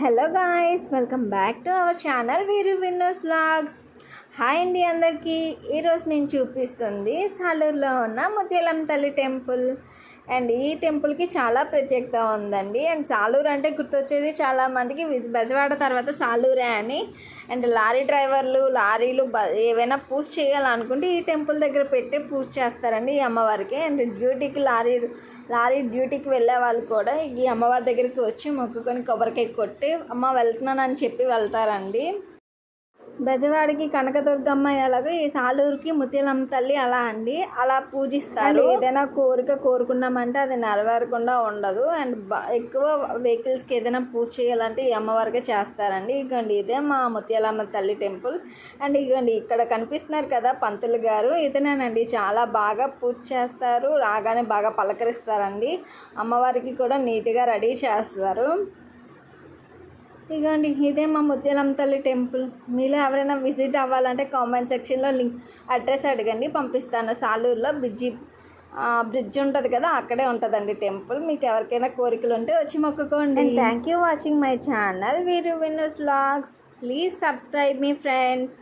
hello guys welcome back to our channel Veeru విన్నోస్ vlogs Hi అండి అందరికీ. ఈరోజు నేను చూపిస్తుంది సాలూరులో ఉన్న ముత్యాలం తల్లి టెంపుల్. అండ్ ఈ టెంపుల్కి చాలా ప్రత్యేకత ఉందండి. అండ్ సాలూరు అంటే గుర్తొచ్చేది చాలా మందికి బెజవాడ తర్వాత సాలూరే అని. అండ్ లారీ డ్రైవర్లు లారీలు బ ఏవైనా పూజ చేయాలనుకుంటే ఈ టెంపుల్ దగ్గర పెట్టి పూజ చేస్తారండి ఈ అమ్మవారికి. అండ్ డ్యూటీకి లారీ లారీ డ్యూటీకి వెళ్ళే వాళ్ళు కూడా ఈ అమ్మవారి దగ్గరికి వచ్చి మొక్కుకొని కొబ్బరికాయ కొట్టి అమ్మ వెళ్తున్నానని చెప్పి వెళ్తారండి. బెజవాడికి కనకదుర్గమ్మ ఎలాగో ఈ సాలూరుకి ముత్యాలమ్మ తల్లి అలా అండి. అలా పూజిస్తారు. ఏదైనా కోరిక కోరుకున్నామంటే అది నెరవేరకుండా ఉండదు. అండ్ ఎక్కువ వెహికల్స్కి ఏదైనా పూజ చేయాలంటే ఈ అమ్మవారికే చేస్తారండి. ఇగోండి ఇదే మా ముత్యాలమ్మ తల్లి టెంపుల్. అండ్ ఇగోండి ఇక్కడ కనిపిస్తున్నారు కదా పంతులు గారు. ఇతనేనండి చాలా బాగా పూజ చేస్తారు. రాగానే బాగా పలకరిస్తారండి. అమ్మవారికి కూడా నీట్గా రెడీ చేస్తారు. ఇగోండి ఇదే మా ముత్యాలమ్మ తల్లి టెంపుల్. మీలో ఎవరైనా విజిట్ అవ్వాలంటే కామెంట్ సెక్షన్లో లింక్ అడ్రస్ అడగండి పంపిస్తాను. సాలూరులో బ్రిడ్జి బ్రిడ్జ్ ఉంటుంది కదా అక్కడే ఉంటుందండి టెంపుల్. మీకు ఎవరికైనా కోరికలు ఉంటే వచ్చి మొక్కుకోండి. Thank you watching my channel very winners vlogs please subscribe me friends